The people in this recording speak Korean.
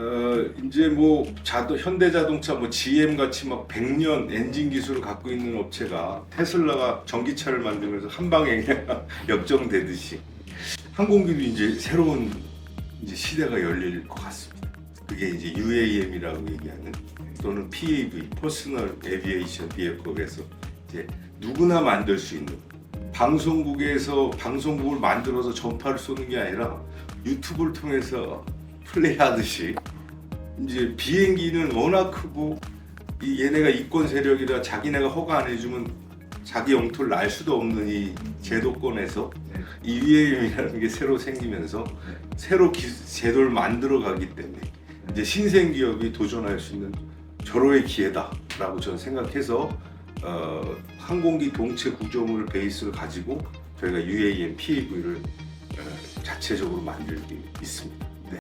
어, 이제 뭐 자도 현대 자동차 뭐 GM 같이 막 100년 엔진 기술을 갖고 있는 업체가 테슬라가 전기차를 만들면서 한 방에 역정되듯이 항공기도 이제 새로운 이제 시대가 열릴 것 같습니다. 그게 이제 UAM이라고 얘기하는 또는 PAV, 퍼스널 에비에이션 비에컬에서 이제 누구나 만들 수 있는 방송국에서 방송국을 만들어서 전파를 쏘는 게 아니라 유튜브를 통해서 플레이하듯이 이제 비행기는 워낙 크고 이 얘네가 이권 세력이라 자기네가 허가 안 해주면 자기 영토를 날 수도 없는 이 제도권에서 네. 이 UAM이라는 게 새로 생기면서 새로 기, 제도를 만들어 가기 때문에 이제 신생 기업이 도전할 수 있는 절호의 기회다라고 저는 생각해서 어, 항공기 동체 구조물 베이스를 가지고 저희가 UAM PAV를 어, 자체적으로 만들고 있습니다.